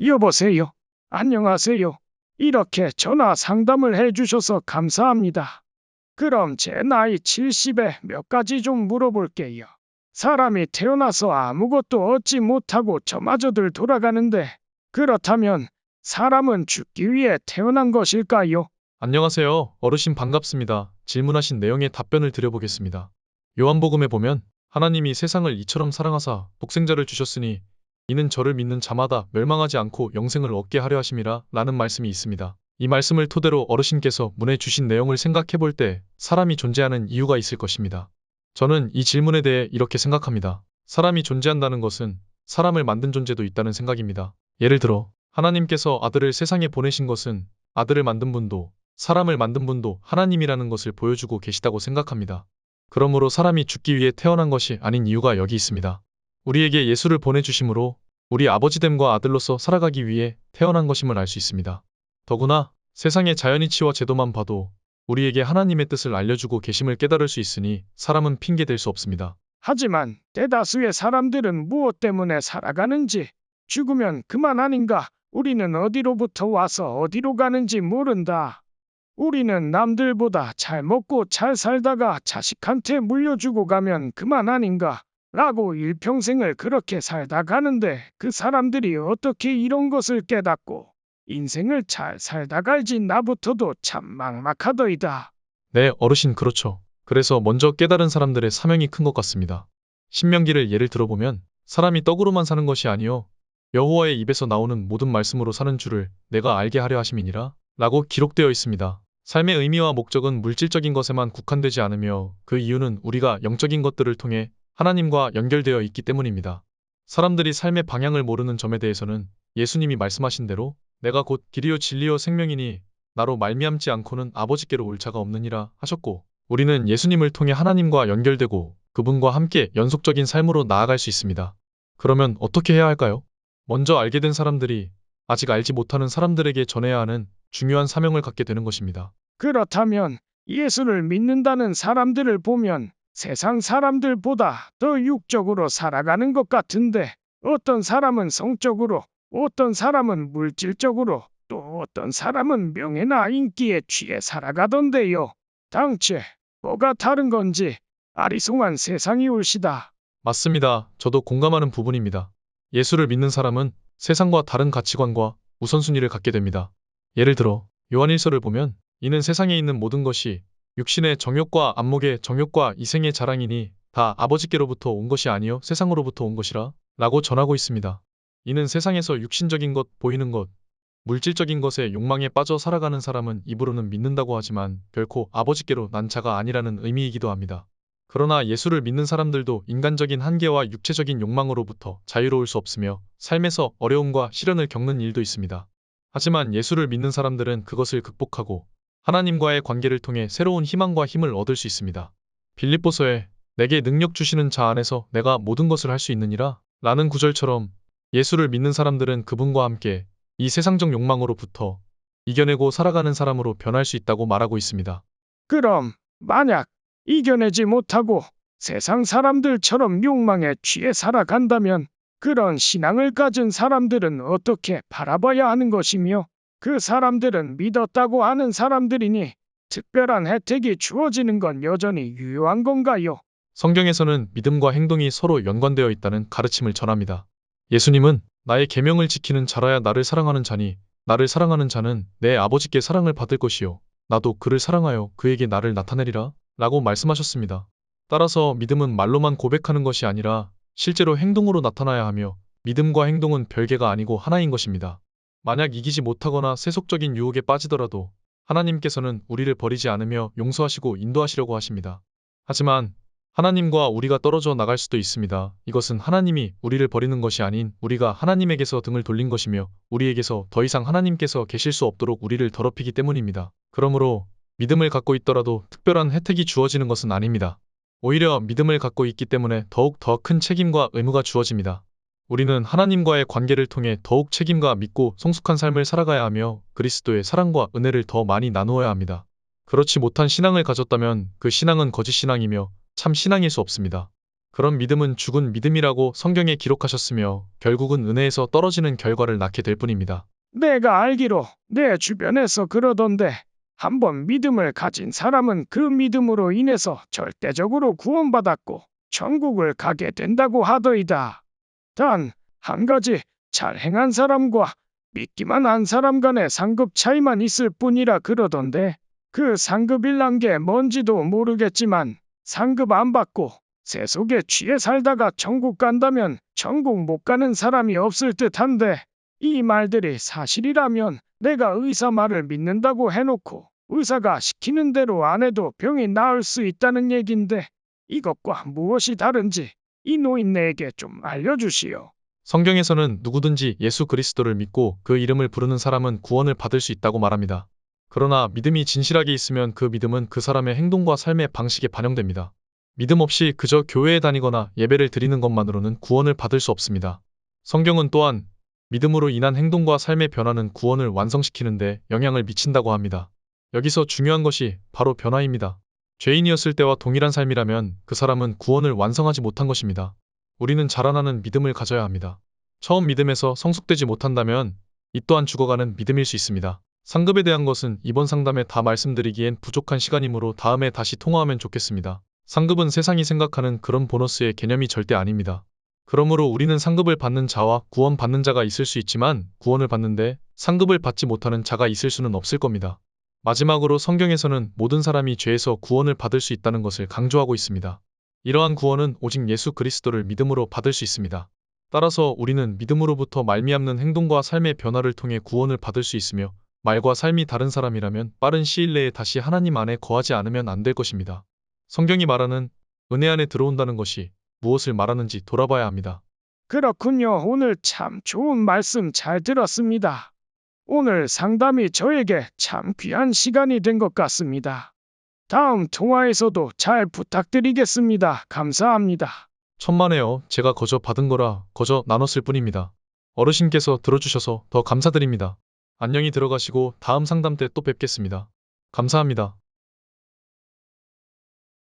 여보세요. 안녕하세요. 이렇게 전화 상담을 해주셔서 감사합니다. 그럼 제 나이 70에 몇 가지 좀 물어볼게요. 사람이 태어나서 아무것도 얻지 못하고 저마저들 돌아가는데, 그렇다면 사람은 죽기 위해 태어난 것일까요? 안녕하세요. 어르신 반갑습니다. 질문하신 내용에 답변을 드려보겠습니다. 요한복음에 보면 하나님이 세상을 이처럼 사랑하사 독생자를 주셨으니 이는 저를 믿는 자마다 멸망하지 않고 영생을 얻게 하려 하심이라 라는 말씀이 있습니다. 이 말씀을 토대로 어르신께서 문에 주신 내용을 생각해 볼 때 사람이 존재하는 이유가 있을 것입니다. 저는 이 질문에 대해 이렇게 생각합니다. 사람이 존재한다는 것은 사람을 만든 존재도 있다는 생각입니다. 예를 들어 하나님께서 아들을 세상에 보내신 것은 아들을 만든 분도 사람을 만든 분도 하나님이라는 것을 보여주고 계시다고 생각합니다. 그러므로 사람이 죽기 위해 태어난 것이 아닌 이유가 여기 있습니다. 우리에게 예수를 보내주심으로 우리 아버지됨과 아들로서 살아가기 위해 태어난 것임을 알 수 있습니다. 더구나 세상의 자연이 치와 제도만 봐도 우리에게 하나님의 뜻을 알려주고 계심을 깨달을 수 있으니 사람은 핑계 댈수 없습니다. 하지만 대다수의 사람들은 무엇 때문에 살아가는지, 죽으면 그만 아닌가, 우리는 어디로부터 와서 어디로 가는지 모른다. 우리는 남들보다 잘 먹고 잘 살다가 자식한테 물려주고 가면 그만 아닌가, 라고 일평생을 그렇게 살다 가는데 그 사람들이 어떻게 이런 것을 깨닫고 인생을 잘 살다 갈지 나부터도 참 막막하더이다. 네, 어르신 그렇죠. 그래서 먼저 깨달은 사람들의 사명이 큰 것 같습니다. 신명기를 예를 들어보면 사람이 떡으로만 사는 것이 아니요 여호와의 입에서 나오는 모든 말씀으로 사는 줄을 내가 알게 하려 하심이니라 라고 기록되어 있습니다. 삶의 의미와 목적은 물질적인 것에만 국한되지 않으며 그 이유는 우리가 영적인 것들을 통해 하나님과 연결되어 있기 때문입니다. 사람들이 삶의 방향을 모르는 점에 대해서는 예수님이 말씀하신 대로 내가 곧 길이요 진리요 생명이니 나로 말미암지 않고는 아버지께로 올 자가 없느니라 하셨고 우리는 예수님을 통해 하나님과 연결되고 그분과 함께 연속적인 삶으로 나아갈 수 있습니다. 그러면 어떻게 해야 할까요? 먼저 알게 된 사람들이 아직 알지 못하는 사람들에게 전해야 하는 중요한 사명을 갖게 되는 것입니다. 그렇다면 예수를 믿는다는 사람들을 보면 세상 사람들보다 더 육적으로 살아가는 것 같은데 어떤 사람은 성적으로, 어떤 사람은 물질적으로, 또 어떤 사람은 명예나 인기에 취해 살아가던데요. 당최 뭐가 다른 건지 아리송한 세상이 올시다. 맞습니다. 저도 공감하는 부분입니다. 예수를 믿는 사람은 세상과 다른 가치관과 우선순위를 갖게 됩니다. 예를 들어 요한일서를 보면 이는 세상에 있는 모든 것이 육신의 정욕과 안목의 정욕과 이생의 자랑이니 다 아버지께로부터 온 것이 아니요 세상으로부터 온 것이라 라고 전하고 있습니다. 이는 세상에서 육신적인 것, 보이는 것, 물질적인 것에 욕망에 빠져 살아가는 사람은 입으로는 믿는다고 하지만 결코 아버지께로 난 자가 아니라는 의미이기도 합니다. 그러나 예수를 믿는 사람들도 인간적인 한계와 육체적인 욕망으로부터 자유로울 수 없으며 삶에서 어려움과 시련을 겪는 일도 있습니다. 하지만 예수를 믿는 사람들은 그것을 극복하고 하나님과의 관계를 통해 새로운 희망과 힘을 얻을 수 있습니다. 빌립보서에 내게 능력 주시는 자 안에서 내가 모든 것을 할 수 있느니라 라는 구절처럼 예수를 믿는 사람들은 그분과 함께 이 세상적 욕망으로부터 이겨내고 살아가는 사람으로 변할 수 있다고 말하고 있습니다. 그럼 만약 이겨내지 못하고 세상 사람들처럼 욕망에 취해 살아간다면 그런 신앙을 가진 사람들은 어떻게 바라봐야 하는 것이며 그 사람들은 믿었다고 하는 사람들이니 특별한 혜택이 주어지는 건 여전히 유효한 건가요? 성경에서는 믿음과 행동이 서로 연관되어 있다는 가르침을 전합니다. 예수님은 나의 계명을 지키는 자라야 나를 사랑하는 자니 나를 사랑하는 자는 내 아버지께 사랑을 받을 것이요 나도 그를 사랑하여 그에게 나를 나타내리라 라고 말씀하셨습니다. 따라서 믿음은 말로만 고백하는 것이 아니라 실제로 행동으로 나타나야 하며 믿음과 행동은 별개가 아니고 하나인 것입니다. 만약 이기지 못하거나 세속적인 유혹에 빠지더라도 하나님께서는 우리를 버리지 않으며 용서하시고 인도하시려고 하십니다. 하지만 하나님과 우리가 떨어져 나갈 수도 있습니다. 이것은 하나님이 우리를 버리는 것이 아닌 우리가 하나님에게서 등을 돌린 것이며 우리에게서 더 이상 하나님께서 계실 수 없도록 우리를 더럽히기 때문입니다. 그러므로 믿음을 갖고 있더라도 특별한 혜택이 주어지는 것은 아닙니다. 오히려 믿음을 갖고 있기 때문에 더욱 더 큰 책임과 의무가 주어집니다. 우리는 하나님과의 관계를 통해 더욱 책임과 믿고 성숙한 삶을 살아가야 하며 그리스도의 사랑과 은혜를 더 많이 나누어야 합니다. 그렇지 못한 신앙을 가졌다면 그 신앙은 거짓 신앙이며 참 신앙일 수 없습니다. 그런 믿음은 죽은 믿음이라고 성경에 기록하셨으며 결국은 은혜에서 떨어지는 결과를 낳게 될 뿐입니다. 내가 알기로 내 주변에서 그러던데 한번 믿음을 가진 사람은 그 믿음으로 인해서 절대적으로 구원받았고 천국을 가게 된다고 하더이다. 단 한 가지 잘 행한 사람과 믿기만 한 사람 간의 상급 차이만 있을 뿐이라 그러던데 그 상급일란 게 뭔지도 모르겠지만 상급 안 받고 세속에 취해 살다가 천국 간다면 천국 못 가는 사람이 없을 듯한데 이 말들이 사실이라면 내가 의사 말을 믿는다고 해놓고 의사가 시키는 대로 안 해도 병이 나을 수 있다는 얘긴데 이것과 무엇이 다른지 이 노인네에게 좀 알려주시오. 성경에서는 누구든지 예수 그리스도를 믿고 그 이름을 부르는 사람은 구원을 받을 수 있다고 말합니다. 그러나 믿음이 진실하게 있으면 그 믿음은 그 사람의 행동과 삶의 방식에 반영됩니다. 믿음 없이 그저 교회에 다니거나 예배를 드리는 것만으로는 구원을 받을 수 없습니다. 성경은 또한 믿음으로 인한 행동과 삶의 변화는 구원을 완성시키는데 영향을 미친다고 합니다. 여기서 중요한 것이 바로 변화입니다. 죄인이었을 때와 동일한 삶이라면 그 사람은 구원을 완성하지 못한 것입니다. 우리는 자라나는 믿음을 가져야 합니다. 처음 믿음에서 성숙되지 못한다면 이 또한 죽어가는 믿음일 수 있습니다. 상급에 대한 것은 이번 상담에 다 말씀드리기엔 부족한 시간이므로 다음에 다시 통화하면 좋겠습니다. 상급은 세상이 생각하는 그런 보너스의 개념이 절대 아닙니다. 그러므로 우리는 상급을 받는 자와 구원 받는 자가 있을 수 있지만 구원을 받는데 상급을 받지 못하는 자가 있을 수는 없을 겁니다. 마지막으로 성경에서는 모든 사람이 죄에서 구원을 받을 수 있다는 것을 강조하고 있습니다. 이러한 구원은 오직 예수 그리스도를 믿음으로 받을 수 있습니다. 따라서 우리는 믿음으로부터 말미암는 행동과 삶의 변화를 통해 구원을 받을 수 있으며 말과 삶이 다른 사람이라면 빠른 시일 내에 다시 하나님 안에 거하지 않으면 안 될 것입니다. 성경이 말하는 은혜 안에 들어온다는 것이 무엇을 말하는지 돌아봐야 합니다. 그렇군요. 오늘 참 좋은 말씀 잘 들었습니다. 오늘 상담이 저에게 참 귀한 시간이 된 것 같습니다. 다음 통화에서도 잘 부탁드리겠습니다. 감사합니다. 천만에요. 제가 거저 받은 거라 거저 나눴을 뿐입니다. 어르신께서 들어주셔서 더 감사드립니다. 안녕히 들어가시고 다음 상담 때 또 뵙겠습니다. 감사합니다.